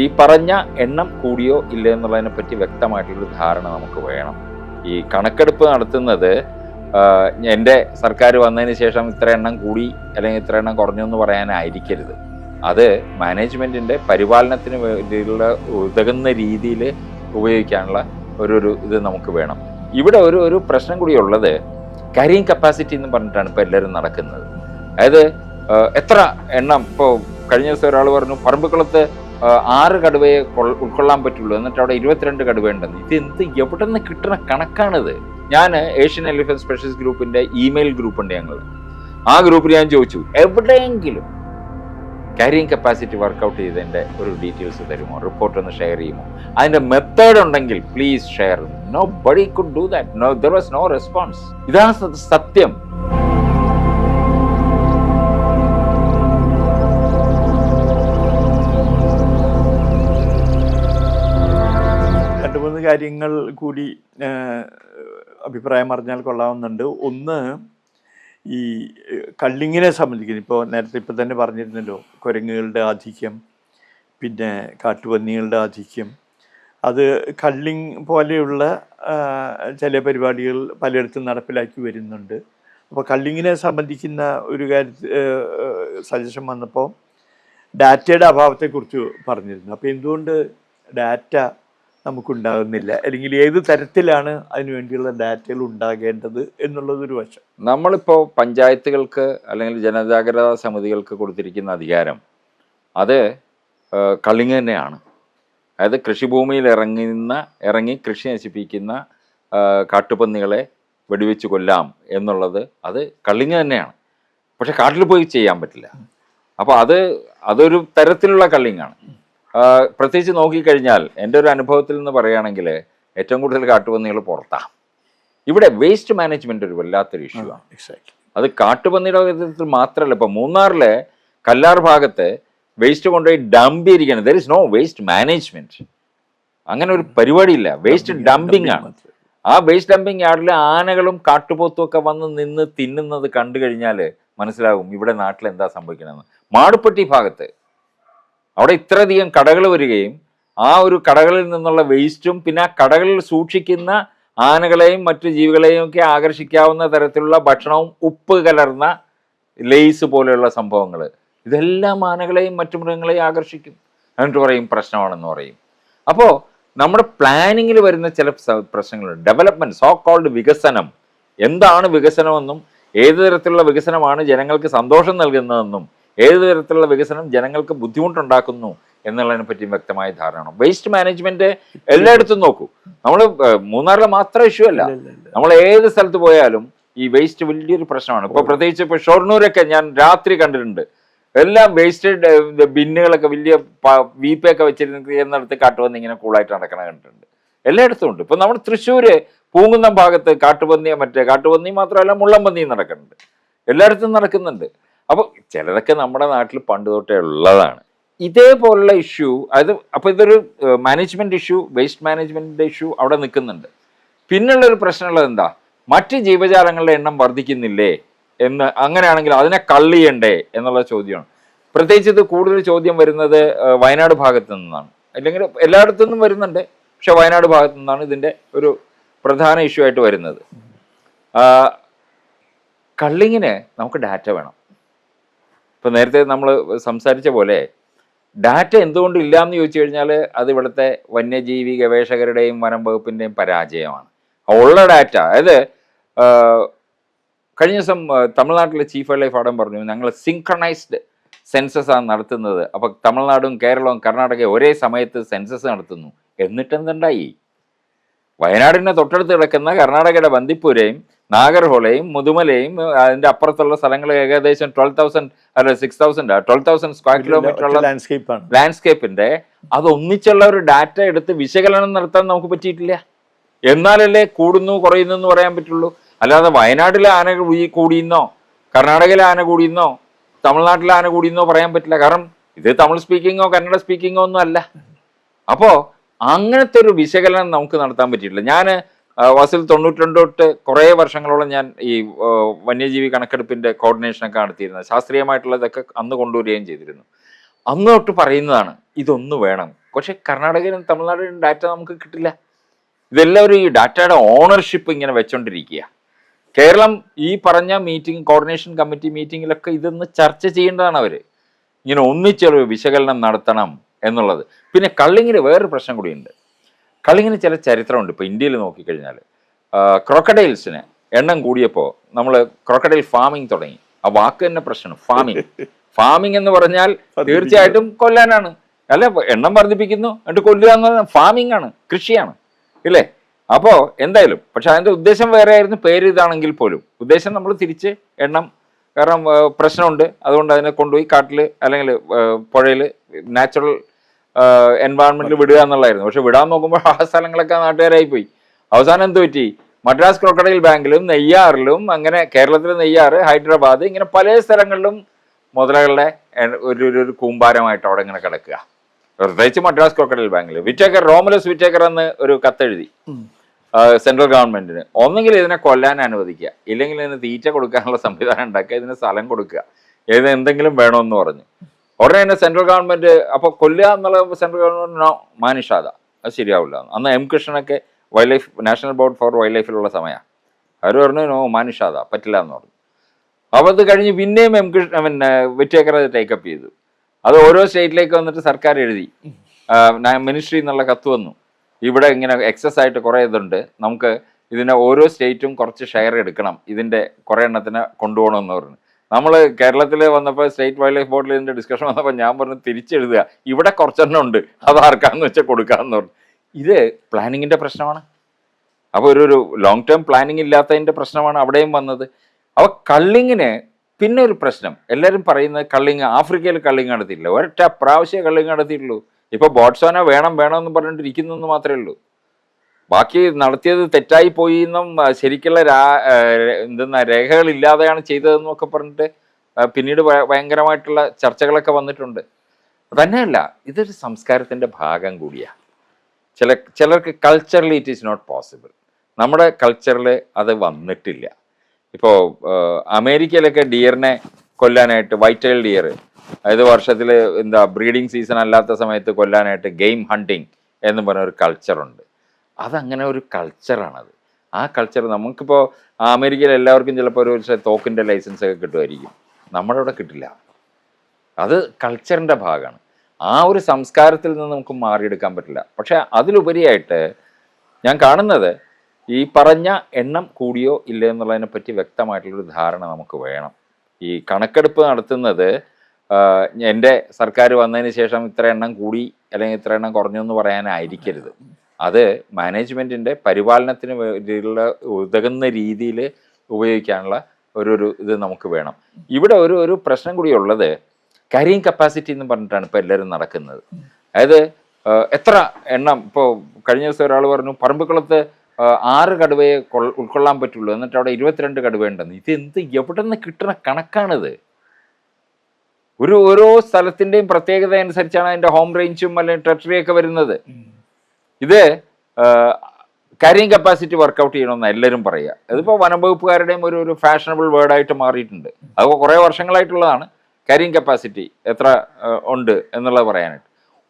ഈ പറഞ്ഞ എണ്ണം കൂടിയോ ഇല്ല എന്നുള്ളതിനെ പറ്റി വ്യക്തമായിട്ടുള്ളൊരു ധാരണ നമുക്ക് വേണം. ഈ കണക്കെടുപ്പ് നടത്തുന്നത് എന്റെ സർക്കാർ വന്നതിന് ശേഷം ഇത്ര എണ്ണം കൂടി അല്ലെങ്കിൽ ഇത്ര എണ്ണം കുറഞ്ഞു എന്ന് പറയാനായിരിക്കരുത്. അത് മാനേജ്മെന്റിന്റെ പരിപാലനത്തിന് വേണ്ടിയുള്ള ഉതകുന്ന രീതിയിൽ ഉപയോഗിക്കാനുള്ള ഒരു ഒരു ഇത് നമുക്ക് വേണം. ഇവിടെ ഒരു ഒരു പ്രശ്നം കൂടി ഉള്ളത് കരിയിങ് കപ്പാസിറ്റി എന്ന് പറഞ്ഞിട്ടാണ് ഇപ്പോൾ എല്ലാവരും നടക്കുന്നത്. അതായത് എത്ര എണ്ണം ഇപ്പോൾ കഴിഞ്ഞ ദിവസം ഒരാൾ പറഞ്ഞു പറമ്പിക്കുളത്ത് ആറ് കടുവയെ ഉൾക്കൊള്ളാൻ പറ്റുള്ളൂ. എന്നിട്ട് അവിടെ ഇരുപത്തിരണ്ട് കടുവ ഉണ്ടെന്ന്. ഇത് എന്ത് എവിടെ നിന്ന് കിട്ടുന്ന കണക്കാണിത്? ഞാൻ ഏഷ്യൻ എലിഫന്റ് സ്പെഷ്യൽസ് ഗ്രൂപ്പിന്റെ ഇമെയിൽ ഗ്രൂപ്പ് ഉണ്ട് ഞങ്ങൾ ആ ഗ്രൂപ്പിൽ ഞാൻ ചോദിച്ചു എവിടെയെങ്കിലും കാരിയിങ് കപ്പാസിറ്റി വർക്കൗട്ട് ചെയ്തതിന്റെ ഒരു ഡീറ്റെയിൽസ് തരുമോ? റിപ്പോർട്ട് ഒന്ന് ഷെയർ ചെയ്യുമോ? അതിന്റെ മെത്തേഡ് ഉണ്ടെങ്കിൽ please share nobody could do that no there was no response ഇതാണ് സത്യം. കാര്യങ്ങൾ കൂടി അഭിപ്രായം പറഞ്ഞാൽ കൊള്ളാവുന്നുണ്ട്. ഒന്ന് ഈ കള്ളിങ്ങിനെ സംബന്ധിക്കുന്നു ഇപ്പോൾ നേരത്തെ ഇപ്പം തന്നെ പറഞ്ഞിരുന്നല്ലോ കുരങ്ങുകളുടെ ആധിക്യം പിന്നെ കാട്ടുപന്നികളുടെ ആധിക്യം. അത് കള്ളിങ് പോലെയുള്ള ചില പരിപാടികൾ പലയിടത്തും നടപ്പിലാക്കി വരുന്നുണ്ട്. അപ്പോൾ കള്ളിങ്ങിനെ സംബന്ധിക്കുന്ന ഒരു കാര്യത്തിൽ സജഷൻ വന്നപ്പോൾ ഡാറ്റയുടെ അഭാവത്തെക്കുറിച്ച് പറഞ്ഞിരുന്നു. അപ്പോൾ എന്തുകൊണ്ട് ഡാറ്റ നമുക്കുണ്ടാകുന്നില്ല. അല്ലെങ്കിൽ ഏത് തരത്തിലാണ് അതിന് വേണ്ടിയുള്ള ഡാറ്റകൾ ഉണ്ടാകേണ്ടത് എന്നുള്ളതൊരു വശം. നമ്മളിപ്പോൾ പഞ്ചായത്തുകൾക്ക് അല്ലെങ്കിൽ ജനജാഗ്രതാ സമിതികൾക്ക് കൊടുത്തിരിക്കുന്ന അധികാരം അത് കളിങ് തന്നെയാണ്. അതായത് കൃഷിഭൂമിയിൽ ഇറങ്ങുന്ന ഇറങ്ങി കൃഷി നശിപ്പിക്കുന്ന കാട്ടുപന്നികളെ വെടിവെച്ച് കൊല്ലാം എന്നുള്ളത് അത് കളിങ് തന്നെയാണ്. പക്ഷെ കാട്ടിൽ പോയി ചെയ്യാൻ പറ്റില്ല. അപ്പോൾ അത് അതൊരു തരത്തിലുള്ള കള്ളിങ്ങാണ്. പ്രത്യേകിച്ച് നോക്കിക്കഴിഞ്ഞാൽ എന്റെ ഒരു അനുഭവത്തിൽ നിന്ന് പറയുകയാണെങ്കിൽ ഏറ്റവും കൂടുതൽ കാട്ടുപന്നികൾ പുറത്താണ് ഇവിടെ വേസ്റ്റ് മാനേജ്മെന്റ് ഒരു വല്ലാത്തൊരു ഇഷ്യൂ ആണ്. അത് കാട്ടുപന്നിയുടെ വിധത്തിൽ മാത്രമല്ല ഇപ്പം മൂന്നാറിലെ കല്ലാർ ഭാഗത്ത് വേസ്റ്റ് കൊണ്ടുപോയി ഡംപ് ചെയ്തിരിക്കുകയാണ്. There is no waste management അങ്ങനെ ഒരു പരിപാടിയില്ല. വേസ്റ്റ് ഡംപിങ് ആണ്. ആ വേസ്റ്റ് ഡംപിങ് യാർഡിൽ ആനകളും കാട്ടുപോത്തും ഒക്കെ വന്ന് നിന്ന് തിന്നുന്നത് കണ്ടു കഴിഞ്ഞാൽ മനസ്സിലാകും ഇവിടെ നാട്ടിൽ എന്താ സംഭവിക്കണമെന്ന് മാടുപ്പെട്ടി ഭാഗത്ത് അവിടെ ഇത്രയധികം കടകൾ വരികയും ആ ഒരു കടകളിൽ നിന്നുള്ള വേസ്റ്റും പിന്നെ ആ കടകളിൽ സൂക്ഷിക്കുന്ന ആനകളെയും മറ്റു ജീവികളെയും ഒക്കെ ആകർഷിക്കാവുന്ന തരത്തിലുള്ള ഭക്ഷണവും ഉപ്പ് കലർന്ന ലേസ് പോലെയുള്ള സംഭവങ്ങൾ ഇതെല്ലാം ആനകളെയും മറ്റു മൃഗങ്ങളെയും ആകർഷിക്കും എന്നിട്ട് പറയും പ്രശ്നമാണെന്ന് പറയും. അപ്പോൾ നമ്മുടെ പ്ലാനിങ്ങിൽ വരുന്ന ചില പ്രശ്നങ്ങളുണ്ട്. ഡെവലപ്മെന്റ് സോ കോൾഡ് വികസനം. എന്താണ് വികസനമെന്നും ഏത് തരത്തിലുള്ള വികസനമാണ് ജനങ്ങൾക്ക് സന്തോഷം നൽകുന്നതെന്നും ഏത് തരത്തിലുള്ള വികസനം ജനങ്ങൾക്ക് ബുദ്ധിമുട്ടുണ്ടാക്കുന്നു എന്നുള്ളതിനെ പറ്റി വ്യക്തമായ ധാരണ വേസ്റ്റ് മാനേജ്മെന്റ് എല്ലായിടത്തും നോക്കൂ. നമ്മൾ മൂന്നാറിലെ മാത്രം ഇഷ്യൂ അല്ല. നമ്മൾ ഏത് സ്ഥലത്ത് പോയാലും ഈ വേസ്റ്റ് വലിയൊരു പ്രശ്നമാണ്. ഇപ്പൊ പ്രത്യേകിച്ച് ഇപ്പൊ ഷൊർണൂരൊക്കെ ഞാൻ രാത്രി കണ്ടിട്ടുണ്ട്. എല്ലാം വേസ്റ്റഡ് ബിന്നുകളൊക്കെ വലിയ വീപ്പൊക്കെ വെച്ചിരുന്നിടത്ത് കാട്ടുപന്നി ഇങ്ങനെ കൂളായിട്ട് നടക്കണ കണ്ടിട്ടുണ്ട്. എല്ലായിടത്തും ഉണ്ട്. ഇപ്പൊ നമ്മൾ തൃശ്ശൂര് പൂങ്കുന്നം ഭാഗത്ത് കാട്ടുപന്നിയെ മറ്റേ കാട്ടുപന്നി മാത്രമല്ല മുള്ളംപന്നിയും നടക്കുന്നുണ്ട്. എല്ലായിടത്തും നടക്കുന്നുണ്ട്. അപ്പോൾ ചിലതൊക്കെ നമ്മുടെ നാട്ടിൽ പണ്ട് തൊട്ടേ ഉള്ളതാണ്. ഇതേപോലുള്ള ഇഷ്യൂ അത് അപ്പോൾ ഇതൊരു മാനേജ്മെന്റ് ഇഷ്യൂ വേസ്റ്റ് മാനേജ്മെന്റിന്റെ ഇഷ്യൂ അവിടെ നിൽക്കുന്നുണ്ട്. പിന്നുള്ളൊരു പ്രശ്നമുള്ളത് എന്താ? മറ്റ് ജീവജാലങ്ങളുടെ എണ്ണം വർദ്ധിക്കുന്നില്ലേ എന്ന് അങ്ങനെയാണെങ്കിൽ അതിനെ കള്ളിയണ്ടേ എന്നുള്ള ചോദ്യമാണ്. പ്രത്യേകിച്ച് ഇത് കൂടുതൽ ചോദ്യം വരുന്നത് വയനാട് ഭാഗത്ത് നിന്നാണ്. അല്ലെങ്കിൽ എല്ലായിടത്തു നിന്നും വരുന്നുണ്ട്. പക്ഷെ വയനാട് ഭാഗത്തു നിന്നാണ് ഇതിന്റെ ഒരു പ്രധാന ഇഷ്യൂ ആയിട്ട് വരുന്നത്. കള്ളിങ്ങിന് നമുക്ക് ഡാറ്റ വേണം. ഇപ്പൊ നേരത്തെ നമ്മൾ സംസാരിച്ച പോലെ ഡാറ്റ എന്തുകൊണ്ട് ഇല്ല എന്ന് ചോദിച്ചു കഴിഞ്ഞാൽ അത് ഇവിടുത്തെ വന്യജീവി ഗവേഷകരുടെയും വനം വകുപ്പിന്റെയും പരാജയമാണ്. ഉള്ള ഡാറ്റ അതായത് കഴിഞ്ഞ ദിവസം തമിഴ്നാട്ടിലെ ചീഫ് വൈൽഡ് ലൈഫ് ആടം പറഞ്ഞു ഞങ്ങൾ സിങ്ക്രണൈസ്ഡ് സെൻസസ് ആണ് നടത്തുന്നത്. അപ്പൊ തമിഴ്നാടും കേരളവും കർണാടകയും ഒരേ സമയത്ത് സെൻസസ് നടത്തുന്നു. എന്നിട്ട് എന്തുണ്ടായി വയനാടിന് തൊട്ടടുത്ത് കിടക്കുന്ന കർണാടകയുടെ ബന്ദിപ്പൂരെയും നാഗർഹോളയും മുതുമലയും അതിന്റെ അപ്പുറത്തുള്ള സ്ഥലങ്ങൾ ഏകദേശം ട്വൽവ് തൗസൻഡ് അല്ല six thousand twelve thousand square kilometre ഉള്ള ലാൻഡ്സ്കേപ്പാണ് ലാൻഡ്സ്കേപ്പിന്റെ അത് ഒന്നിച്ചുള്ള ഒരു ഡാറ്റ എടുത്ത് വിശകലനം നടത്താൻ നമുക്ക് പറ്റിയിട്ടില്ല. എന്നാലല്ലേ കൂടുന്നു കുറയുന്നു എന്ന് പറയാൻ പറ്റുള്ളൂ. അല്ലാതെ വയനാട്ടിലെ ആന കൂടി- കൂടിയെന്നോ കർണാടകയിലെ ആന കൂടിയെന്നോ തമിഴ്നാട്ടിലെ ആന കൂടിയെന്നോ പറയാൻ പറ്റില്ല. കാരണം ഇത് തമിഴ് സ്പീക്കിങ്ങോ കന്നഡ സ്പീക്കിങ്ങോ ഒന്നും അല്ല. അപ്പോ അങ്ങനത്തെ ഒരു വിശകലനം നമുക്ക് നടത്താൻ പറ്റിയിട്ടില്ല. ഞാൻ വസിൽ തൊണ്ണൂറ്റിരണ്ട് തൊട്ട് കുറേ വർഷങ്ങളോളം ഞാൻ ഈ വന്യജീവി കണക്കെടുപ്പിന്റെ കോർഡിനേഷനൊക്കെ നടത്തിയിരുന്നത്. ശാസ്ത്രീയമായിട്ടുള്ളതൊക്കെ അന്ന് കൊണ്ടുവരികയും ചെയ്തിരുന്നു. അന്ന് തൊട്ട് പറയുന്നതാണ് ഇതൊന്നു വേണം. പക്ഷെ കർണാടകയിലും തമിഴ്നാടിലും ഡാറ്റ നമുക്ക് കിട്ടില്ല. ഇതെല്ലാവരും ഈ ഡാറ്റയുടെ ഓണർഷിപ്പ് ഇങ്ങനെ വെച്ചോണ്ടിരിക്കുക കേരളം ഈ പറഞ്ഞ മീറ്റിംഗ് കോർഡിനേഷൻ കമ്മിറ്റി മീറ്റിങ്ങിലൊക്കെ ഇതൊന്ന് ചർച്ച ചെയ്യേണ്ടതാണ് അവർ ഇങ്ങനെ ഒന്നിച്ചൊരു വിശകലനം നടത്തണം. എന്നുള്ളത്. പിന്നെ കള്ളിങ്ങിന് വേറൊരു പ്രശ്നം കൂടിയുണ്ട്. കള്ളിങ്ങിന് ചില ചരിത്രമുണ്ട്. ഇപ്പോൾ ഇന്ത്യയിൽ നോക്കിക്കഴിഞ്ഞാൽ ക്രോക്കഡൈൽസിന് എണ്ണം കൂടിയപ്പോൾ നമ്മൾ ക്രോക്കഡൈൽ ഫാമിംഗ് തുടങ്ങി. ആ വാക്ക് തന്നെ പ്രശ്നം. ഫാമിംഗ്. ഫാമിംഗ് എന്ന് പറഞ്ഞാൽ തീർച്ചയായിട്ടും കൊല്ലാനാണ്. അല്ല എണ്ണം വർദ്ധിപ്പിക്കുന്നു എന്നിട്ട് കൊല്ലുക എന്ന് പറഞ്ഞാൽ ഫാമിംഗ് ആണ് കൃഷിയാണ്. ഇല്ലേ? അപ്പോൾ എന്തായാലും പക്ഷെ അതിന്റെ ഉദ്ദേശം വേറെ ആയിരുന്നു. പേര് ഇതാണെങ്കിൽ പോലും. ഉദ്ദേശം നമ്മൾ തിരിച്ച് എണ്ണം. കാരണം പ്രശ്നമുണ്ട്. അതുകൊണ്ട് അതിനെ കൊണ്ടുപോയി കാട്ടിൽ അല്ലെങ്കിൽ പുഴയിൽ നാച്ചുറൽ എൻവയൺമെന്റിൽ വിടുക എന്നുള്ളതായിരുന്നു. പക്ഷെ വിടാൻ നോക്കുമ്പോൾ ആ സ്ഥലങ്ങളൊക്കെ നാട്ടുകാരായി പോയി അവസാനം എന്ത് പറ്റി? മദ്രാസ് ക്രോക്കഡൈൽ ബാങ്കിലും നെയ്യാറിലും അങ്ങനെ കേരളത്തിലെ നെയ്യാറ് ഹൈദരാബാദ് ഇങ്ങനെ പല സ്ഥലങ്ങളിലും മുതലകളുടെ ഒരു ഒരു- കൂമ്പാരമായിട്ട് അവിടെ ഇങ്ങനെ കിടക്കുക. പ്രത്യേകിച്ച് മദ്രാസ് ക്രോക്കഡൈൽ ബാങ്കിൽ വിറ്റേക്കർ റോമലസ് വിറ്റേക്കർ എന്ന് ഒരു കത്തെഴുതി. സെൻട്രൽ ഗവൺമെന്റിന്. ഒന്നെങ്കിൽ ഇതിനെ കൊല്ലാൻ അനുവദിക്കുക. ഇല്ലെങ്കിൽ ഇതിന് തീറ്റ കൊടുക്കാനുള്ള സംവിധാനം ഉണ്ടാക്കുക. ഇതിന് സ്ഥലം കൊടുക്കുക. ഇത് എന്തെങ്കിലും വേണമെന്ന് പറഞ്ഞു. ഉടനെ തന്നെ സെൻട്രൽ ഗവൺമെന്റ് അപ്പൊ കൊല്ലുക എന്നുള്ള സെൻട്രൽ ഗവൺമെന്റ് മാനുഷാത അത് ശരിയാവില്ല. അന്ന് എം കൃഷ്ണനൊക്കെ wildlife national board for wild ലൈഫിലുള്ള സമയമാണ് അവർ പറഞ്ഞു നോ മാനിഷാദ പറ്റില്ല എന്ന് പറഞ്ഞു. അപ്പോൾ അത് കഴിഞ്ഞ് പിന്നെയും എം കൃഷ്ണ പിന്നെ വിറ്റേക്കർ അത് ടേക്കപ്പ് ചെയ്തു. അത് ഓരോ സ്റ്റേറ്റിലേക്ക് വന്നിട്ട് സർക്കാർ എഴുതി. മിനിസ്ട്രി എന്നുള്ള കത്ത് വന്നു. ഇവിടെ ഇങ്ങനെ എക്സസ് ആയിട്ട് കുറേ ഇതുണ്ട്. നമുക്ക് ഇതിനെ ഓരോ സ്റ്റേറ്റും കുറച്ച് ഷെയർ എടുക്കണം. ഇതിന്റെ കുറേ എണ്ണത്തിന് കൊണ്ടുപോകണമെന്ന് പറഞ്ഞു. നമ്മൾ കേരളത്തിൽ വന്നപ്പോൾ സ്റ്റേറ്റ് വൈൽഡ് ലൈഫ് ബോർഡിൽ ഇതിന്റെ ഡിസ്കഷൻ വന്നപ്പോൾ ഞാൻ പറഞ്ഞു തിരിച്ചെഴുതുക. ഇവിടെ കുറച്ചെണ്ണം ഉണ്ട്. അത് ആർക്കാന്ന് വെച്ചാൽ കൊടുക്കാമെന്ന് പറഞ്ഞു. ഇത് പ്ലാനിങ്ങിന്റെ പ്രശ്നമാണ്. അപ്പോൾ ഒരു ഒരു ലോങ് ടേം പ്ലാനിങ് ഇല്ലാത്തതിന്റെ പ്രശ്നമാണ് അവിടെയും വന്നത്. അപ്പോൾ കള്ളിങ്ങിന് പിന്നെ ഒരു പ്രശ്നം. എല്ലാവരും പറയുന്നത് കള്ളിങ് ആഫ്രിക്കയിൽ കള്ളിങ് നടത്തിയില്ല ഒരൊറ്റ പ്രാവശ്യം കള്ളിങ് നടത്തിയിട്ടുള്ളൂ. ഇപ്പോൾ ബോട്ട്സോന വേണം വേണം എന്ന് പറഞ്ഞിട്ടിരിക്കുന്നു മാത്രമേ ഉള്ളൂ. ബാക്കി നടത്തിയത് തെറ്റായി പോയി എന്നും ശരിക്കുള്ള രാ എന്താ എന്തെന്നാ രേഖകളില്ലാതെയാണ് ചെയ്തതെന്നും ഒക്കെ പറഞ്ഞിട്ട് പിന്നീട് ഭയങ്കരമായിട്ടുള്ള ചർച്ചകളൊക്കെ വന്നിട്ടുണ്ട്. തന്നെയല്ല ഇതൊരു സംസ്കാരത്തിന്റെ ഭാഗം കൂടിയാണ് ചില ചിലർക്ക് culturally it is not possible നമ്മുടെ കൾച്ചറിൽ അത് വന്നിട്ടില്ല. ഇപ്പോൾ അമേരിക്കയിലൊക്കെ ഡിയറിനെ കൊല്ലാനായിട്ട് വൈറ്റ് ടൈൽ ഡിയർ അതായത് വർഷത്തിൽ എന്താ ബ്രീഡിംഗ് സീസൺ അല്ലാത്ത സമയത്ത് കൊല്ലാനായിട്ട് ഗെയിം ഹണ്ടിങ് എന്ന് പറഞ്ഞ ഒരു കൾച്ചറുണ്ട് അതങ്ങനെ ഒരു കൾച്ചറാണത് ആ കൾച്ചർ നമുക്കിപ്പോൾ അമേരിക്കയിൽ എല്ലാവർക്കും ചിലപ്പോൾ ഒരു തോക്കിന്റെ ലൈസൻസ് ഒക്കെ കിട്ടുമായിരിക്കും. നമ്മുടെ അവിടെ കിട്ടില്ല. അത് കൾച്ചറിന്റെ ഭാഗമാണ്. ആ ഒരു സംസ്കാരത്തിൽ നിന്ന് നമുക്ക് മാറിയെടുക്കാൻ പറ്റില്ല. പക്ഷേ അതിലുപരിയായിട്ട് ഞാൻ കാണുന്നത് ഈ പറഞ്ഞ എണ്ണം കൂടിയോ ഇല്ലയോ എന്നുള്ളതിനെ പറ്റി വ്യക്തമായിട്ടുള്ളൊരു ധാരണ നമുക്ക് വേണം. ഈ കണക്കെടുപ്പ് നടത്തുന്നത് എന്റെ സർക്കാർ വന്നതിന് ശേഷം ഇത്ര എണ്ണം കൂടി അല്ലെങ്കിൽ ഇത്ര എണ്ണം കുറഞ്ഞു എന്ന് പറയാനായിരിക്കരുത്. അത് മാനേജ്മെന്റിന്റെ പരിപാലനത്തിന് വേണ്ടിയുള്ള ഉതകുന്ന രീതിയിൽ ഉപയോഗിക്കാനുള്ള ഒരു ഒരു ഇത് നമുക്ക് വേണം. ഇവിടെ ഒരു ഒരു പ്രശ്നം കൂടി ഉള്ളത് കരിയിങ് കപ്പാസിറ്റി എന്ന് പറഞ്ഞിട്ടാണ് ഇപ്പോൾ എല്ലാവരും നടക്കുന്നത്. അതായത് എത്ര എണ്ണം ഇപ്പോൾ കഴിഞ്ഞ ദിവസം ഒരാൾ പറഞ്ഞു പറമ്പുക്കുളത്ത് ആറ് കടുവയെ ഉൾക്കൊള്ളാൻ പറ്റുള്ളൂ. എന്നിട്ട് അവിടെ ഇരുപത്തിരണ്ട് കടുവ ഉണ്ടെന്ന്. ഇത് എന്ത് എവിടെ നിന്ന് കിട്ടുന്ന കണക്കാണിത്? ഒരു ഓരോ സ്ഥലത്തിന്റെയും പ്രത്യേകത അനുസരിച്ചാണ് അതിന്റെ ഹോം റേഞ്ചും അല്ലെങ്കിൽ ടെറിട്ടറിയൊക്കെ വരുന്നത്. ഇത് കാരിങ് കപ്പാസിറ്റി വർക്കൗട്ട് ചെയ്യണമെന്ന് എല്ലാവരും പറയുക. ഇതിപ്പോൾ വനംവകുപ്പുകാരുടെയും ഒരു ഒരു ഫാഷനബിൾ വേർഡായിട്ട് മാറിയിട്ടുണ്ട്. അത് കുറേ വർഷങ്ങളായിട്ടുള്ളതാണ്. കാരിങ് കപ്പാസിറ്റി എത്ര ഉണ്ട് എന്നുള്ളത് പറയാനായിട്ട്.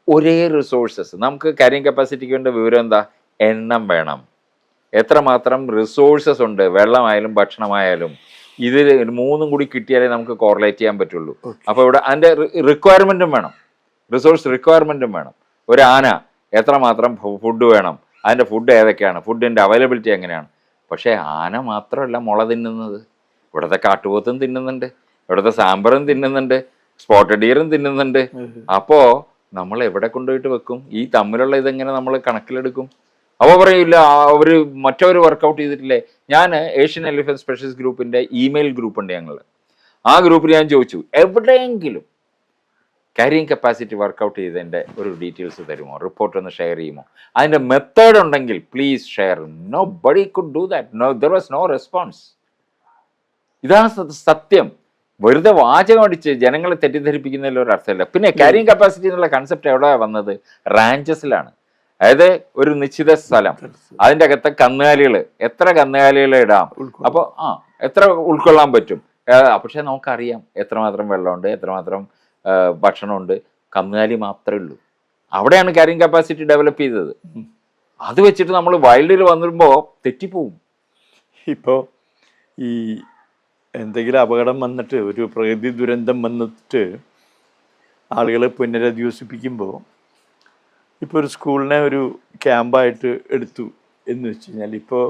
ഒരേ റിസോഴ്സസ് നമുക്ക് കാരിങ് കപ്പാസിറ്റിക്ക് വേണ്ട വിവരം എന്താ? എണ്ണം വേണം. എത്രമാത്രം റിസോഴ്സസ് ഉണ്ട്? വെള്ളമായാലും ഭക്ഷണമായാലും. ഇതിൽ മൂന്നും കൂടി കിട്ടിയാലേ നമുക്ക് കോറിലേറ്റ് ചെയ്യാൻ പറ്റുള്ളൂ. അപ്പോൾ ഇവിടെ അതിന്റെ റിക്വയർമെന്റും വേണം. റിസോഴ്സ് റിക്വയർമെന്റും വേണം. ഒരു ആന എത്രമാത്രം ഫുഡ് വേണം? അതിന്റെ ഫുഡ് ഏതൊക്കെയാണ്? ഫുഡിന്റെ അവൈലബിലിറ്റി എങ്ങനെയാണ്? പക്ഷേ ആന മാത്രമല്ല മുള തിന്നുന്നത്. ഇവിടുത്തെ കാട്ടുപോത്തും തിന്നുന്നുണ്ട്. ഇവിടുത്തെ സാമ്പറും തിന്നുന്നുണ്ട്. സ്പോട്ടഡ് ഡിയറും തിന്നുന്നുണ്ട്. അപ്പോൾ നമ്മൾ എവിടെ കൊണ്ടുപോയിട്ട് വെക്കും? ഈ തമ്മിലുള്ള ഇതെങ്ങനെ നമ്മൾ കണക്കിലെടുക്കും? അപ്പോൾ പറയില്ല അവർ മറ്റവർ വർക്കൗട്ട് ചെയ്തിട്ടില്ലേ? ഞാൻ ഏഷ്യൻ എലിഫന്റ് സ്പെഷ്യലിസ്റ്റ് ഗ്രൂപ്പിന്റെ ഇമെയിൽ ഗ്രൂപ്പ് ഉണ്ട് ഞങ്ങൾ ആ ഗ്രൂപ്പിൽ ഞാൻ ചോദിച്ചു എവിടെയെങ്കിലും കാരിയിങ് കപ്പാസിറ്റി വർക്കൗട്ട് ചെയ്തതിന്റെ ഒരു ഡീറ്റെയിൽസ് തരുമോ? റിപ്പോർട്ട് ഒന്ന് ഷെയർ ചെയ്യുമോ? അതിന്റെ മെത്തേഡ് ഉണ്ടെങ്കിൽ please share nobody could do that no there was no response ഇതാണ് സത്യം. വെറുതെ വാചകം അടിച്ച് ജനങ്ങളെ തെറ്റിദ്ധരിപ്പിക്കുന്നതിൽ ഒരു അർത്ഥമില്ല. പിന്നെ കാരിയിങ് കപ്പാസിറ്റി എന്നുള്ള കൺസെപ്റ്റ് എവിടെയാ വന്നത്? റാഞ്ചസിലാണ് അതായത് ഒരു നിശ്ചിത സ്ഥലം. അതിന്റെ അകത്തെ കന്നുകാലികൾ എത്ര കന്നുകാലികൾ ഇടാം. അപ്പോൾ ആ എത്ര ഉൾക്കൊള്ളാൻ പറ്റും? പക്ഷേ നമുക്കറിയാം എത്രമാത്രം വെള്ളമുണ്ട് എത്രമാത്രം ഭക്ഷണമുണ്ട്. കന്നുകാലി മാത്രമേ ഉള്ളൂ. അവിടെയാണ് കാരിങ് കപ്പാസിറ്റി ഡെവലപ്പ് ചെയ്തത്. അത് വെച്ചിട്ട് നമ്മൾ വൈൽഡിൽ വന്നിരുമ്പോൾ തെറ്റിപ്പോവും. ഇപ്പോൾ ഈ എന്തെങ്കിലും അപകടം വന്നിട്ട് ഒരു പ്രകൃതി ദുരന്തം വന്നിട്ട് ആളുകളെ പുനരധിവസിപ്പിക്കുമ്പോൾ ഇപ്പോൾ ഒരു സ്കൂളിനെ ഒരു ക്യാമ്പായിട്ട് എടുത്തു എന്ന് വെച്ച് കഴിഞ്ഞാൽ ഇപ്പോൾ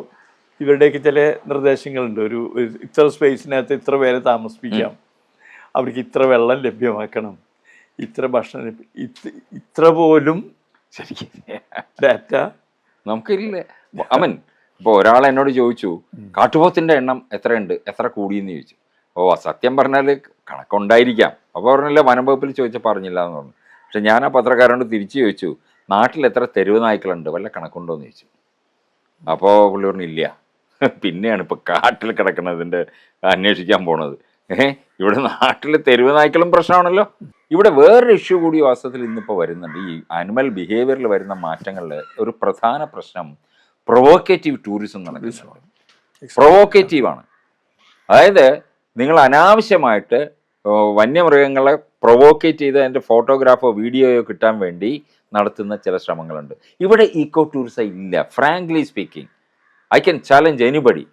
ഇവരുടെയൊക്കെ ചില നിർദ്ദേശങ്ങളുണ്ട്. ഒരു ഒരു ഇത്ര സ്പേസിനകത്ത് ഇത്ര പേരെ താമസിപ്പിക്കാം. അവർക്ക് ഇത്ര വെള്ളം ലഭ്യമാക്കണം. ഇത്ര ഭക്ഷണം ഇത്ര പോലും ശരിക്കും ഡാറ്റ നമുക്കില്ല. അമൻ ഇപ്പോൾ ഒരാൾ എന്നോട് ചോദിച്ചു കാട്ടുപോത്തിന്റെ എണ്ണം എത്രയുണ്ട്? എത്ര കൂടിയെന്ന് ചോദിച്ചു. ഓ സത്യം പറഞ്ഞാൽ കണക്കുണ്ടായിരിക്കാം. അപ്പോൾ പറഞ്ഞില്ല വനം വകുപ്പിൽ ചോദിച്ചാൽ പറഞ്ഞില്ല എന്ന് പറഞ്ഞു. പക്ഷെ ഞാൻ ആ പത്രക്കാരോട് തിരിച്ചു ചോദിച്ചു നാട്ടിൽ എത്ര തെരുവ് നായ്ക്കളുണ്ട്? വല്ല കണക്കുണ്ടോ? എന്ന് ചോദിച്ചു. അപ്പോൾ പുള്ളി പറഞ്ഞില്ല പിന്നെയാണ് ഇപ്പോൾ കാട്ടിൽ കിടക്കുന്നതിന്റെ അന്വേഷിക്കാൻ പോണത്. ഏഹ് ഇവിടെ നാട്ടിൽ തെരുവ് നായ്ക്കളും പ്രശ്നമാണല്ലോ. ഇവിടെ വേറൊരു ഇഷ്യൂ കൂടി വാസ്തവത്തിൽ ഇന്നിപ്പോൾ വരുന്നുണ്ട്. ഈ അനിമൽ ബിഹേവിയറിൽ വരുന്ന മാറ്റങ്ങളിൽ ഒരു പ്രധാന പ്രശ്നം പ്രൊവോക്കേറ്റീവ് ടൂറിസം നടക്കുന്നുണ്ട് പ്രൊവോക്കേറ്റീവ് ആണ്. അതായത് നിങ്ങൾ അനാവശ്യമായിട്ട് വന്യമൃഗങ്ങളെ പ്രൊവോക്കേറ്റ് ചെയ്ത് അതിന്റെ ഫോട്ടോഗ്രാഫോ വീഡിയോയോ കിട്ടാൻ വേണ്ടി നടത്തുന്ന ചില ശ്രമങ്ങളുണ്ട്. ഇവിടെ ഇക്കോ ടൂറിസം ഇല്ല. Frankly speaking I can challenge anybody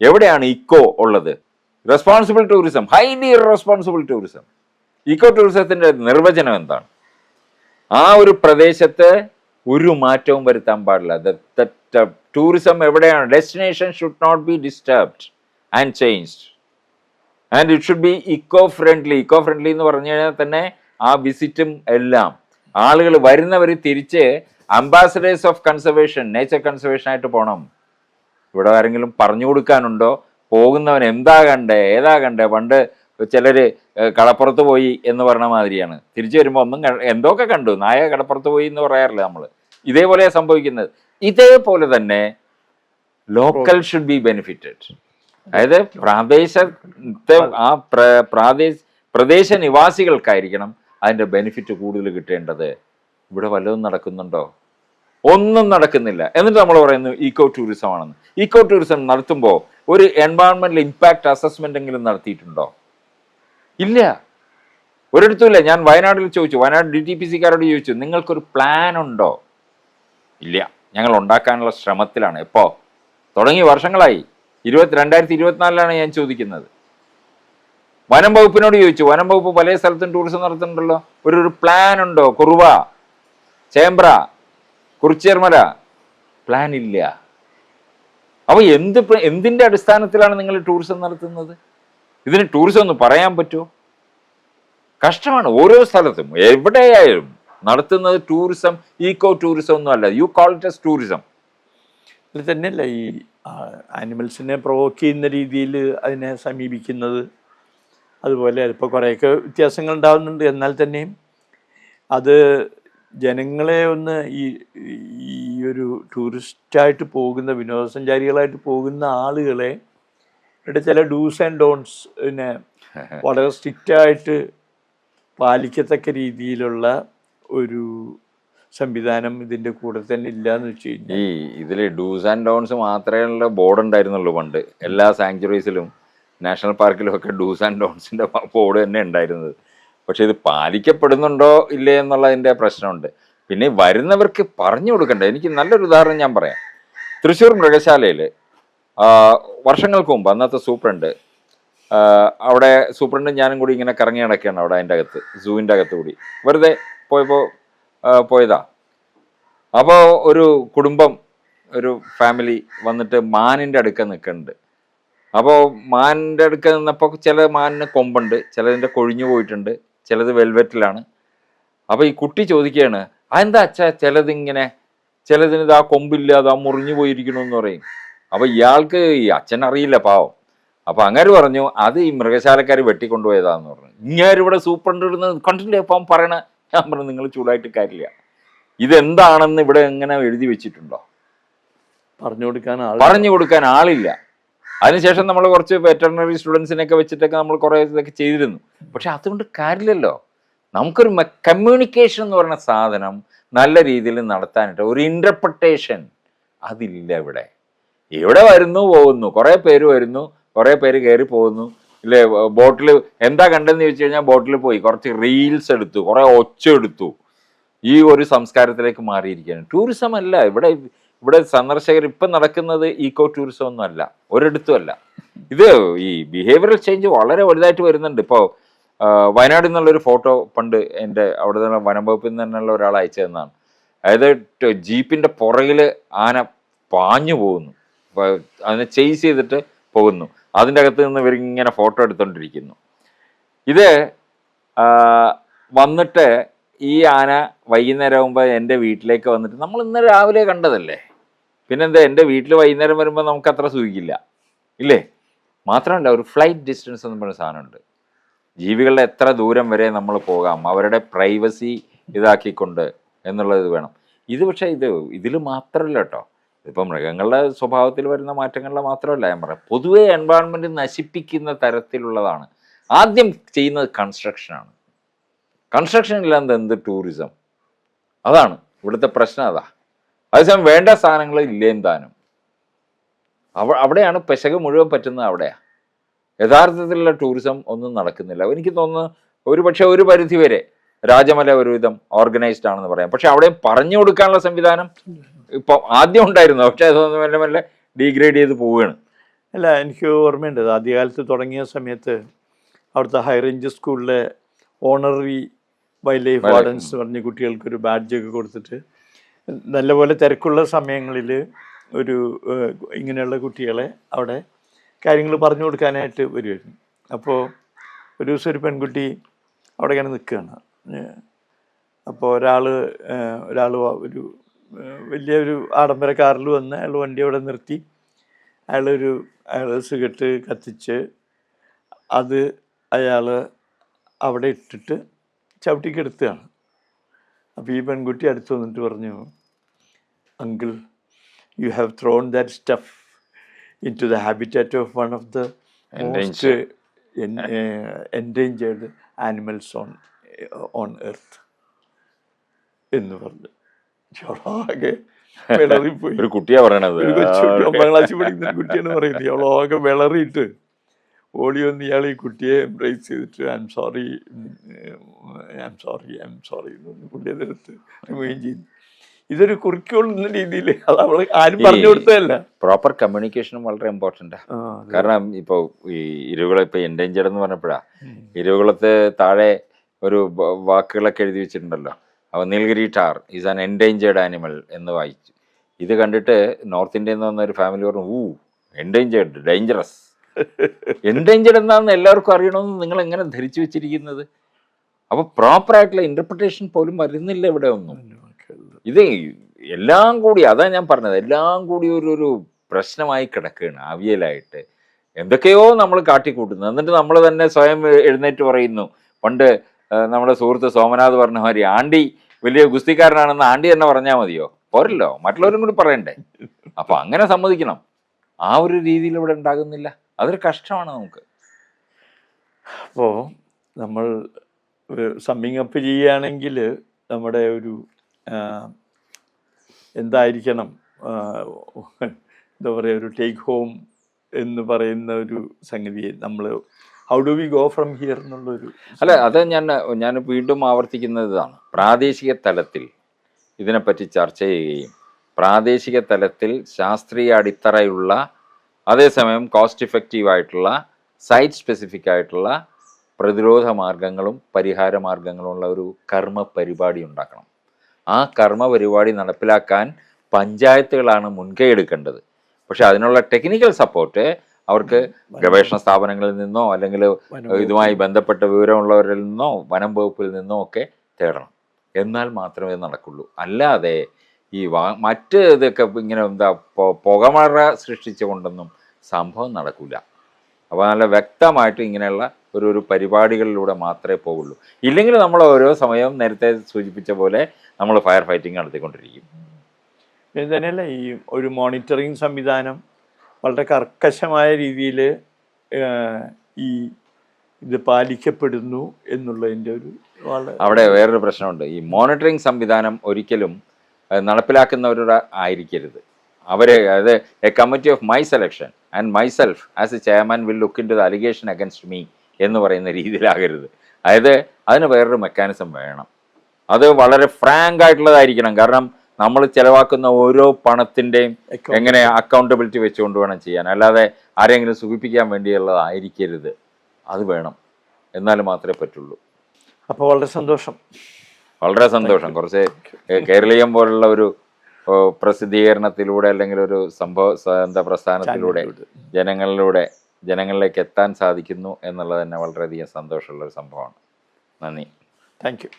എവിടെയാണ് ഇക്കോ ഉള്ളത്? Responsible tourism highly responsible tourism eco ടൂറിസത്തിന്റെ നിർവചനം എന്താണ്? ആ ഒരു പ്രദേശത്ത് ഒരു മാറ്റവും വരുത്താൻ പാടില്ല. ടൂറിസം എവിടെയാണ് destination should not be disturbed and changed and it should be eco friendly eco friendly എന്ന് പറഞ്ഞു കഴിഞ്ഞാൽ തന്നെ ആ വിസിറ്റും എല്ലാം. ആളുകൾ വരുന്നവർ തിരിച്ച് ambassadors of conservation nature conservation ആയിട്ട് പോകണം ഇവിടെ ആരെങ്കിലും പറഞ്ഞു കൊടുക്കാനുണ്ടോ? പോകുന്നവൻ എന്താ കണ്ടേ ഏതാ കണ്ടേ? പണ്ട് ചിലർ കടപ്പുറത്ത് പോയി എന്ന് പറഞ്ഞ മാതിരിയാണ്. തിരിച്ചു വരുമ്പോൾ ഒന്നും എന്തൊക്കെ കണ്ടു? നായ കടപ്പുറത്ത് പോയി എന്ന് പറയാറില്ല നമ്മൾ ഇതേപോലെ സംഭവിക്കുന്നത്. ഇതേപോലെ തന്നെ ലോക്കൽ ഷുഡ് ബി ബെനിഫിറ്റഡ് അതായത് പ്രാദേശത്തെ ആ പ്ര- പ്രാദേശ പ്രദേശ നിവാസികൾക്കായിരിക്കണം അതിന്റെ ബെനിഫിറ്റ് കൂടുതൽ കിട്ടേണ്ടത്. ഇവിടെ വല്ലതും നടക്കുന്നുണ്ടോ? ഒന്നും നടക്കുന്നില്ല. എന്നിട്ട് നമ്മൾ പറയുന്നു ഈക്കോ ടൂറിസം ആണെന്ന്. ഈക്കോ ടൂറിസം നടത്തുമ്പോൾ ഒരു എൻവയോൺമെന്റൽ ഇമ്പാക്ട് അസസ്മെന്റ് എങ്കിലും നടത്തിയിട്ടുണ്ടോ? ഇല്ല. ഒരിടത്തുമില്ല. ഞാൻ വയനാട്ടിൽ ചോദിച്ചു. വയനാട് ഡി ടി പി സിക്കാരോട് ചോദിച്ചു. നിങ്ങൾക്കൊരു പ്ലാൻ ഉണ്ടോ? ഇല്ല. ഞങ്ങൾ ഉണ്ടാക്കാനുള്ള ശ്രമത്തിലാണ്. എപ്പോ? തുടങ്ങി വർഷങ്ങളായി. ഇരുപത്തി രണ്ടായിരത്തി ഇരുപത്തിനാലിലാണ് ഞാൻ ചോദിക്കുന്നത്. വനം വകുപ്പിനോട് ചോദിച്ചു. വനം വകുപ്പ് പല സ്ഥലത്തും ടൂറിസം നടത്തുന്നുണ്ടല്ലോ. ഒരു ഒരു പ്ലാൻ ഉണ്ടോ? കുറുവ ചേമ്പ്ര കുറിച്ചേർമല? പ്ലാൻ ഇല്ല. അപ്പൊ എന്ത് എന്തിന്റെ അടിസ്ഥാനത്തിലാണ് നിങ്ങൾ ടൂറിസം നടത്തുന്നത്? ഇതിന് ടൂറിസം ഒന്ന് പറയാൻ പറ്റുമോ? കഷ്ടമാണ്. ഓരോ സ്ഥലത്തും എവിടെയായാലും നടത്തുന്നത് ടൂറിസം ഈക്കോ ടൂറിസം ഒന്നും അല്ല. You call it as tourism അതിൽ തന്നെയല്ല ഈ ആനിമൽസിനെ പ്രൊവോക്ക് ചെയ്യുന്ന രീതിയിൽ അതിനെ സമീപിക്കുന്നത്? അതുപോലെ ഇപ്പോൾ കുറേയൊക്കെ വ്യത്യാസങ്ങൾ ഉണ്ടാകുന്നുണ്ട് എന്നാൽ തന്നെയും അത് ജനങ്ങളെ ഒന്ന് ഈ ഈ ഒരു ടൂറിസ്റ്റായിട്ട് പോകുന്ന വിനോദസഞ്ചാരികളായിട്ട് പോകുന്ന ആളുകളെ ഇവിടെ ചില ഡൂസ് ആൻഡ് ഡോൺസ് പിന്നെ വളരെ സ്ട്രിക്റ്റായിട്ട് പാലിക്കത്തക്ക രീതിയിലുള്ള ഒരു സംവിധാനം ഇതിന്റെ കൂടെ തന്നെ ഇല്ല എന്ന് വെച്ച് കഴിഞ്ഞാൽ ഈ ഇതിൽ ഡൂസ് ആൻഡ് ഡോൺസ് മാത്രമേ ഉള്ള ബോർഡ് ഉണ്ടായിരുന്നുള്ളൂ പണ്ട്. എല്ലാ സാങ്ച്വറീസിലും നാഷണൽ പാർക്കിലും ഒക്കെ ഡൂസ് ആൻഡ് ഡോൺസിന്റെ ബോർഡ് തന്നെ ഉണ്ടായിരുന്നത്. പക്ഷെ ഇത് പാലിക്കപ്പെടുന്നുണ്ടോ ഇല്ലേ എന്നുള്ളതിന്റെ പ്രശ്നമുണ്ട്. പിന്നെ വരുന്നവർക്ക് പറഞ്ഞു കൊടുക്കണ്ടേ. എനിക്ക് നല്ലൊരു ഉദാഹരണം ഞാൻ പറയാം. തൃശ്ശൂർ മൃഗശാലയിൽ വർഷങ്ങൾക്ക് മുമ്പ് അന്നത്തെ സൂപ്രണ്ട് അവിടെ സൂപ്രണ്ടും ഞാനും കൂടി ഇങ്ങനെ കറങ്ങി നടക്കുകയാണ് അവിടെ അതിന്റെ അകത്ത് സൂവിന്റെ അകത്ത് കൂടി. വെറുതെ പോയപ്പോൾ പോയതാ. അപ്പോൾ ഒരു കുടുംബം ഒരു ഫാമിലി വന്നിട്ട് മാനിന്റെ അടുക്ക നിൽക്കുന്നുണ്ട്. അപ്പോൾ മാനിന്റെ അടുക്ക നിന്നപ്പോൾ ചില മാനിന് കൊമ്പുണ്ട് ചിലതിന്റെ കൊഴിഞ്ഞു പോയിട്ടുണ്ട്. ചിലത് വെൽവെറ്റിലാണ്. അപ്പോൾ ഈ കുട്ടി ചോദിക്കുകയാണ് അതെന്താ അച്ഛാ ചിലതിങ്ങനെ? ചിലതിന് ഇതാ കൊമ്പില്ല അതാ മുറിഞ്ഞു പോയിരിക്കണമെന്ന് പറയും. അപ്പോൾ ഇയാൾക്ക് ഈ അച്ഛൻ അറിയില്ല പാവം. അപ്പോൾ അങ്ങനെ പറഞ്ഞു അത് ഈ മൃഗശാലക്കാർ വെട്ടിക്കൊണ്ടുപോയതാന്ന് പറഞ്ഞു. ഇങ്ങനെ ഇവിടെ സൂപ്രണ്ട് ഇടുന്നത് കണ്ടില്ലേ അപ്പം പറയണ? ഞാൻ പറഞ്ഞു നിങ്ങൾ ചൂടായിട്ട് കാര്യമില്ല. ഇതെന്താണെന്ന് ഇവിടെ എങ്ങനെ എഴുതി വെച്ചിട്ടുണ്ടോ? പറഞ്ഞു കൊടുക്കാൻ പറഞ്ഞു കൊടുക്കാൻ ആളില്ല. അതിനുശേഷം നമ്മൾ കുറച്ച് വെറ്ററിനറി സ്റ്റുഡൻസിനെയൊക്കെ വെച്ചിട്ടൊക്കെ നമ്മൾ കുറേ ഇതൊക്കെ ചെയ്തിരുന്നു. പക്ഷെ അതുകൊണ്ട് കാര്യമില്ലല്ലോ. നമുക്കൊരു കമ്മ്യൂണിക്കേഷൻ എന്ന് പറയുന്ന സാധനം നല്ല രീതിയിൽ നടത്താനായിട്ട് ഒരു ഇന്റർപ്രട്ടേഷൻ അതില്ല ഇവിടെ. ഇവിടെ വരുന്നു പോകുന്നു. കുറേ പേര് വരുന്നു കുറേ പേര് കയറി പോകുന്നു. ഇല്ലേ ബോട്ടിൽ എന്താ കണ്ടെന്ന് ചോദിച്ചു കഴിഞ്ഞാൽ ബോട്ടിൽ പോയി കുറച്ച് റീൽസ് എടുത്തു കുറേ ഒച്ച എടുത്തു. ഈ ഒരു സംസ്കാരത്തിലേക്ക് മാറിയിരിക്കുകയാണ്. ടൂറിസം അല്ല ഇവിടെ ഇവിടെ സന്ദർശകർ ഇപ്പം നടക്കുന്നത് ഈക്കോ ടൂറിസം ഒന്നും അല്ല ഒരിടത്തും അല്ല. ഇത് ഈ ബിഹേവിയറൽ ചേഞ്ച് വളരെ വലുതായിട്ട് വരുന്നുണ്ട്. ഇപ്പോൾ വയനാട് നിന്നുള്ളൊരു ഫോട്ടോ പണ്ട് എന്റെ അവിടെ നിന്ന് വനംവകുപ്പിൽ നിന്ന് തന്നെയുള്ള ഒരാൾ അയച്ചു തന്നാണ് അതായത് ജീപ്പിന്റെ പുറകിൽ ആന പാഞ്ഞു പോകുന്നു. അതിനെ ചെയ്സ് ചെയ്തിട്ട് പോകുന്നു. അതിന്റെ അകത്ത് നിന്ന് ഇവരിങ്ങനെ ഫോട്ടോ എടുത്തുകൊണ്ടിരിക്കുന്നു ഇത് വന്നിട്ട് ഈ ആന വൈകുന്നേരം ആകുമ്പോൾ എന്റെ വീട്ടിലേക്ക് വന്നിട്ട് നമ്മൾ ഇന്ന് രാവിലെ കണ്ടതല്ലേ? പിന്നെന്താ എന്റെ വീട്ടിൽ വൈകുന്നേരം വരുമ്പോൾ നമുക്ക് അത്ര സുഖിക്കില്ല. ഇല്ലേ? മാത്രമല്ല ഒരു ഫ്ലൈറ്റ് ഡിസ്റ്റൻസ് എന്ന് പറഞ്ഞ സാധനമുണ്ട്. ജീവികളുടെ എത്ര ദൂരം വരെ നമ്മൾ പോകാം അവരുടെ പ്രൈവസി ഇതാക്കിക്കൊണ്ട് എന്നുള്ളത് വേണം. ഇത് പക്ഷേ ഇത് ഇതിൽ മാത്രമല്ല കേട്ടോ. ഇപ്പം മൃഗങ്ങളുടെ സ്വഭാവത്തിൽ വരുന്ന മാറ്റങ്ങളുടെ മാത്രമല്ല ഞാൻ പറയാം. പൊതുവെ എൻവയോൺമെന്റ് നശിപ്പിക്കുന്ന തരത്തിലുള്ളതാണ്. ആദ്യം ചെയ്യുന്നത് കൺസ്ട്രക്ഷനാണ് കൺസ്ട്രക്ഷൻ ഇല്ലാതെ എന്ത് ടൂറിസം അതാണ് ഇവിടുത്തെ പ്രശ്നം അതാ. അതേസമയം വേണ്ട സാധനങ്ങൾ ഇല്ലേം താനും. അവ അവിടെയാണ് പെശക് മുഴുവൻ പറ്റുന്നത് അവിടെയാണ് യഥാർത്ഥത്തിലുള്ള ടൂറിസം ഒന്നും നടക്കുന്നില്ല. എനിക്ക് തോന്നുന്നു ഒരു പക്ഷേ ഒരു പരിധി വരെ രാജമല ഒരുവിധം ഓർഗനൈസ്ഡ് ആണെന്ന് പറയാം. പക്ഷെ അവിടെ പറഞ്ഞു കൊടുക്കാനുള്ള സംവിധാനം ഇപ്പൊ ആദ്യം ഉണ്ടായിരുന്നു. പക്ഷെ അതൊന്ന് മെല്ലെ മെല്ലെ ഡീഗ്രേഡ് ചെയ്ത് പോവുകയാണ്. അല്ല എനിക്ക് ഓർമ്മയുണ്ട്. ആദ്യകാലത്ത് തുടങ്ങിയ സമയത്ത് അവിടുത്തെ ഹൈ റേഞ്ച് സ്കൂളിലെ ഓണററി വൈൽഡ് ലൈഫ്. വാർഡൻസ് പറഞ്ഞ് കുട്ടികൾക്ക് ഒരു ബാഡ്ജൊക്കെ കൊടുത്തിട്ട് നല്ലപോലെ തിരക്കുള്ള സമയങ്ങളിൽ ഒരു ഇങ്ങനെയുള്ള കുട്ടികളെ അവിടെ കാര്യങ്ങൾ പറഞ്ഞു കൊടുക്കാനായിട്ട് വരുമായിരുന്നു അപ്പോൾ ഒരു ദിവസം ഒരു പെൺകുട്ടി അവിടെ ഇങ്ങനെ നിൽക്കുകയാണ് അപ്പോൾ ഒരാൾ ഒരാൾ ഒരു വലിയൊരു ആഡംബര കാറിൽ വന്ന് അയാൾ വണ്ടി അവിടെ നിർത്തി അയാളൊരു അയാൾ സിഗരറ്റ് കത്തിച്ച് അത് അയാൾ അവിടെ ഇട്ടിട്ട് ചവിട്ടിക്കെടുത്തുകയാണ് അപ്പോൾ ഈ പെൺകുട്ടി അടുത്ത് വന്നിട്ട് പറഞ്ഞു uncle you have thrown that stuff into the habitat of one of the most endangered animals on on earth എന്ന് പറഞ്ഞു. ചോളാകെ വിളറിപ്പോയി. ഒരു കുട്ടിയാണ് പറയണത്. ഒമ്പതാം ക്ലാസ്സിൽ പഠിക്കുന്ന കുട്ടിയാണ് പറയുന്നത്. അവളാകെ വിളറിയിട്ട്. ഓടി വന്ന് ഇയാൾ ഈ കുട്ടിയെ എംബ്രേസ് ചെയ്തിട്ട് I'm sorry I'm sorry I'm sorry എന്ന് പുള്ളി അതെടുത്ത് റിമൂവ് ചെയ്തു. ഇതൊരു കുറിക്കുള്ള രീതിയിൽ അത് അവൾ ആരും പറഞ്ഞു കൊടുത്തതല്ല. പ്രോപ്പർ കമ്മ്യൂണിക്കേഷനും വളരെ ഇമ്പോർട്ടന്റ് കാരണം ഇപ്പോൾ ഈ ഇരുകുളം ഇപ്പോൾ എൻഡേഞ്ചർഡ് എന്ന് പറഞ്ഞപ്പോഴാ ഇരുകുളത്ത് താഴെ ഒരു വാക്കുകളൊക്കെ എഴുതി വെച്ചിട്ടുണ്ടല്ലോ. അപ്പോൾ Nilgiri tahr is an endangered animal എന്ന് വായിച്ചു. ഇത് കണ്ടിട്ട് നോർത്ത് ഇന്ത്യയിൽ നിന്ന് വന്ന ഒരു ഫാമിലി പറഞ്ഞു ഊ എൻഡേഞ്ചേർഡ് ഡേഞ്ചറസ് എൻഡേഞ്ചേർഡ് എന്താണെന്ന് എല്ലാവർക്കും അറിയണമെന്ന് നിങ്ങൾ എങ്ങനെ ധരിച്ചു വെച്ചിരിക്കുന്നത്? അപ്പോൾ പ്രോപ്പറായിട്ടുള്ള ഇന്റർപ്രിട്ടേഷൻ പോലും വരുന്നില്ല ഇവിടെ ഒന്നും. ഇത് എല്ലാം കൂടി അതാ ഞാൻ പറഞ്ഞത് എല്ലാം കൂടി ഒരു ഒരു പ്രശ്നമായി കിടക്കുകയാണ് അവിയലായിട്ട് എന്തൊക്കെയോ നമ്മൾ കാട്ടിക്കൂട്ടുന്നു. എന്നിട്ട് നമ്മൾ തന്നെ സ്വയം എഴുന്നേറ്റ് പറയുന്നു. പണ്ട് നമ്മുടെ സുഹൃത്ത് സോമനാഥ് പറഞ്ഞ മാതിരി ആണ്ടി വലിയ ഗുസ്തിക്കാരനാണെന്ന് ആണ്ടി തന്നെ പറഞ്ഞാൽ മതിയോ? പോരല്ലോ മറ്റുള്ളവരും കൂടി പറയണ്ടേ? അപ്പൊ അങ്ങനെ സമ്മതിക്കണം. ആ ഒരു രീതിയിൽ ഇവിടെ ഉണ്ടാകുന്നില്ല. അതൊരു കഷ്ടമാണ് നമുക്ക്. അപ്പോൾ നമ്മൾ സമ്മിങ് അപ്പ് ചെയ്യുകയാണെങ്കിൽ നമ്മുടെ ഒരു എന്തായിരിക്കണം എന്താ പറയുക ഒരു ടേക്ക് ഹോം എന്ന് പറയുന്ന ഒരു സംഗതി നമ്മൾ how do we go from here എന്നുള്ളൊരു അല്ല അത് ഞാൻ ഞാൻ വീണ്ടും ആവർത്തിക്കുന്നത് ഇതാണ്. പ്രാദേശിക തലത്തിൽ ഇതിനെപ്പറ്റി ചർച്ച ചെയ്യുകയും പ്രാദേശിക തലത്തിൽ ശാസ്ത്രീയ അടിത്തറയുള്ള അതേസമയം കോസ്റ്റ് ഇഫക്റ്റീവ് ആയിട്ടുള്ള സൈറ്റ് സ്പെസിഫിക് ആയിട്ടുള്ള പ്രതിരോധ മാർഗങ്ങളും പരിഹാര മാർഗങ്ങളും ഉള്ള ഒരു കർമ്മ പരിപാടി ഉണ്ടാക്കണം. ആ കർമ്മ പരിപാടി നടപ്പിലാക്കാൻ പഞ്ചായത്തുകളാണ് മുൻകൈ എടുക്കേണ്ടത്. പക്ഷെ അതിനുള്ള ടെക്നിക്കൽ സപ്പോർട്ട് അവർക്ക് ഗവേഷണ സ്ഥാപനങ്ങളിൽ നിന്നോ അല്ലെങ്കിൽ ഇതുമായി ബന്ധപ്പെട്ട വിവരമുള്ളവരിൽ നിന്നോ വനം വകുപ്പിൽ നിന്നോ ഒക്കെ തേടണം. എന്നാൽ മാത്രമേ നടക്കുള്ളൂ. അല്ലാതെ ഈ വാ മറ്റ് ഇതൊക്കെ ഇങ്ങനെ എന്താ പുകമറ സൃഷ്ടിച്ചുകൊണ്ടൊന്നും സംഭവം നടക്കില്ല അപ്പോൾ നല്ല വ്യക്തമായിട്ട് ഇങ്ങനെയുള്ള ഒരു ഒരു പരിപാടികളിലൂടെ മാത്രമേ പോകുള്ളൂ ഇല്ലെങ്കിൽ നമ്മൾ ഓരോ സമയവും നേരത്തെ സൂചിപ്പിച്ച പോലെ നമ്മൾ ഫയർ ഫൈറ്റിംഗ് നടത്തിക്കൊണ്ടിരിക്കും. ഇത് തന്നെയല്ല ഈ ഒരു മോണിറ്ററിങ് സംവിധാനം വളരെ കർക്കശമായ രീതിയിൽ ഈ ഇത് പാലിക്കപ്പെടുന്നു എന്നുള്ളതിന്റെ ഒരു അവിടെ വേറൊരു പ്രശ്നമുണ്ട്. ഈ മോണിറ്ററിംഗ് സംവിധാനം ഒരിക്കലും നടപ്പിലാക്കുന്നവരുടെ ആയിരിക്കരുത്. അവർ അതായത് a committee of my selection and my self as a chairman will look into the allegation against me എന്ന് പറയുന്ന രീതിയിലാകരുത്. അതായത് അതിന് വേറൊരു മെക്കാനിസം വേണം. അത് വളരെ ഫ്രാങ്ക് ആയിട്ടുള്ളതായിരിക്കണം. കാരണം നമ്മൾ ചെലവാക്കുന്ന ഓരോ പണത്തിന്റെയും എങ്ങനെ അക്കൗണ്ടബിലിറ്റി വെച്ചുകൊണ്ട് വേണം ചെയ്യാൻ. അല്ലാതെ ആരെങ്കിലും സുഖിപ്പിക്കാൻ വേണ്ടിയുള്ളതായിരിക്കരുത്. അത് വേണം. എന്നാൽ മാത്രമേ പറ്റുള്ളൂ. അപ്പോൾ വളരെ സന്തോഷം. വളരെ സന്തോഷം. കുറച്ച് കേരളീയം പോലുള്ള ഒരു പ്രസിദ്ധീകരണത്തിലൂടെ അല്ലെങ്കിൽ ഒരു സംഭവ എന്താ പ്രസ്ഥാനത്തിലൂടെ ജനങ്ങളിലൂടെ ജനങ്ങളിലേക്ക് എത്താൻ സാധിക്കുന്നു എന്നുള്ളത് തന്നെ വളരെയധികം സന്തോഷമുള്ള ഒരു സംഭവമാണ്. നന്ദി. Thank you